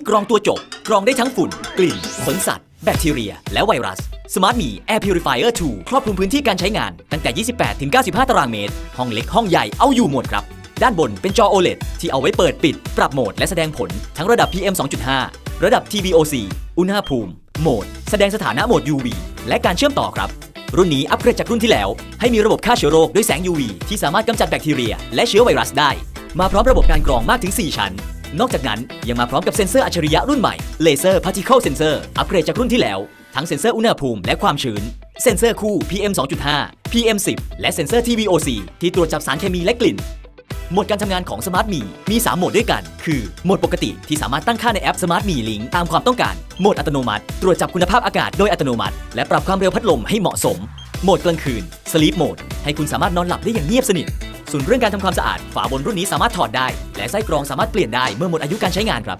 ที่กรองตัวจบ กรองได้ทั้งฝุ่น กลิ่น ขนสัตว์ แบคทีเรีย และไวรัส Smart Me Air Purifier 2 ครอบคลุมพื้นที่การใช้งาน ตั้งแต่ 28 ถึง 95 ตารางเมตร ห้องเล็กห้องใหญ่เอาอยู่หมดครับ ด้านบนเป็นจอ OLED ที่เอาไว้เปิดปิด ปรับโหมดและแสดงผลทั้งระดับ PM 2.5 ระดับ TVOC อุณหภูมิ โหมด แสดงสถานะโหมด UV และการเชื่อมต่อครับรุ่นนี้อัปเกรดจากรุ่นที่แล้ว ให้มีระบบฆ่าเชื้อโรคด้วยแสง UV ที่สามารถกำจัดแบคทีเรีย และเชื้อไวรัสได้ มาพร้อมระบบการกรองมากถึง 4 ชั้น นอกจากนั้นยังมาพร้อมกับเซ็นเซอร์อัจฉริยะรุ่นใหม่ Laser Particle Sensor อัปเกรดจากรุ่นที่แล้ว ทั้งเซ็นเซอร์อุณหภูมิและความชื้น เซ็นเซอร์คู่ PM 2.5 PM 10และเซ็นเซอร์ TVOC ที่ตรวจจับสารเคมีและกลิ่นโหมดการทำงานของ Smart Me มี 3 โหมดด้วยกัน คือโหมดปกติที่สามารถตั้งค่าในแอป Smart Me Link ตามความต้องการ โหมดอัตโนมัติ ตรวจจับคุณภาพอากาศโดยอัตโนมัติ และปรับความเร็วพัดลมให้เหมาะสม โหมดกลางคืน Sleep Mode ให้คุณสามารถนอนหลับได้อย่างเงียบสนิท ส่วนเรื่องการทำความสะอาด ฝาบนรุ่นนี้สามารถถอดได้ และไส้กรองสามารถเปลี่ยนได้เมื่อหมดอายุการใช้งานครับ